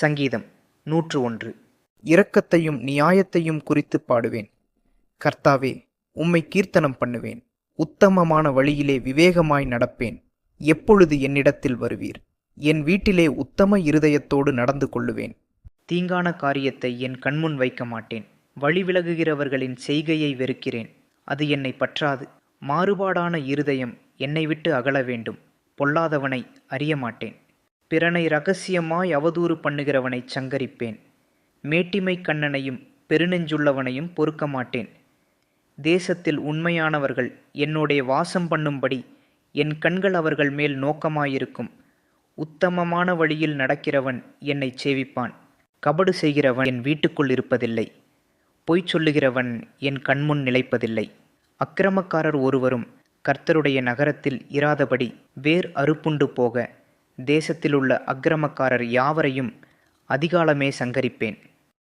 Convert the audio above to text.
சங்கீதம் நூற்று ஒன்று இரக்கத்தையும் நியாயத்தையும் குறித்து பாடுவேன். கர்த்தாவே உம்மை கீர்த்தனம் பண்ணுவேன். உத்தமமான வழியிலே விவேகமாய் நடப்பேன். எப்பொழுது என்னிடத்தில் வருவீர்? என் வீட்டிலே உத்தம இருதயத்தோடு நடந்து கொள்ளுவேன். தீங்கான காரியத்தை என் கண்முன் வைக்க மாட்டேன். வழி விலகுகிறவர்களின் செய்கையை வெறுக்கிறேன். அது என்னை பற்றாது. மாறுபாடான இருதயம் என்னை விட்டு அகல வேண்டும். பொல்லாதவனை அறிய மாட்டேன். பிறனை ரகசியமாய் அவதூறு பண்ணுகிறவனைச் சங்கரிப்பேன். மேட்டிமை கண்ணனையும் பெருநெஞ்சுள்ளவனையும் பொறுக்க மாட்டேன். தேசத்தில் உண்மையானவர்கள் என்னுடைய வாசம் பண்ணும்படி என் கண்கள் அவர்கள் மேல் நோக்கமாயிருக்கும். உத்தமமான வழியில் நடக்கிறவன் என்னைச் சேவிப்பான். கபடு செய்கிறவன் என் வீட்டுக்குள் இருப்பதில்லை. பொய் சொல்லுகிறவன் என் கண்முன் நிலைப்பதில்லை. அக்கிரமக்காரர் ஒருவரும் கர்த்தருடைய நகரத்தில் இராதபடி வேர் அறுப்புண்டு போக தேசத்திலுள்ள அக்கிரமக்காரர் யாவரையும் அதிகாலமே சங்கரிப்பேன்.